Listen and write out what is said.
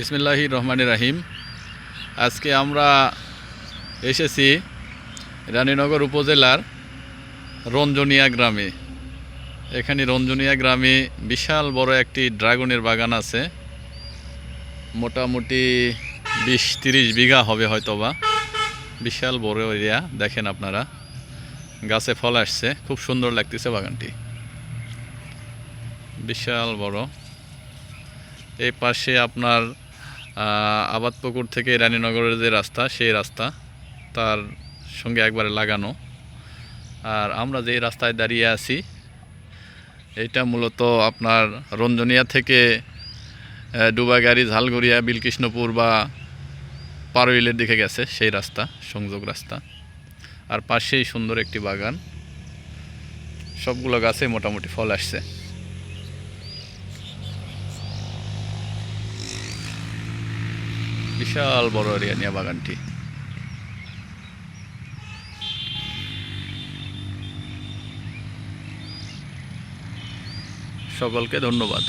ইসমিল্লাহি রহমান রাহিম। আজকে আমরা এসেছি রানীনগর উপজেলার রঞ্জনিয়া গ্রামে। এখানে রঞ্জনিয়া গ্রামে বিশাল বড় একটি ড্রাগনের বাগান আছে। মোটামুটি বিশ তিরিশ বিঘা হবে হয়তোবা। বিশাল বড় এরিয়া, দেখেন আপনারা। গাছে ফল আসছে, খুব সুন্দর লাগতেছে বাগানটি। বিশাল বড়। এই পাশে আপনার আবাদপুকুর থেকে রানীনগরের যে রাস্তা, সেই রাস্তা তার সঙ্গে একবারে লাগানো। আর আমরা যে রাস্তায় দাঁড়িয়ে আছি, এটা মূলত আপনার রঞ্জনিয়া থেকে ডুবাগাড়ি ঝালগড়িয়া, বিলকৃষ্ণপুর বা পারুইলের দিকে গেছে সেই রাস্তা, সংযোগ রাস্তা। আর পাশেই সুন্দর একটি বাগান। সবগুলো গাছে মোটামুটি ফল আসছে। বিশাল বড় এরিয়া নিয়ে বাগানটি। সকলকে ধন্যবাদ।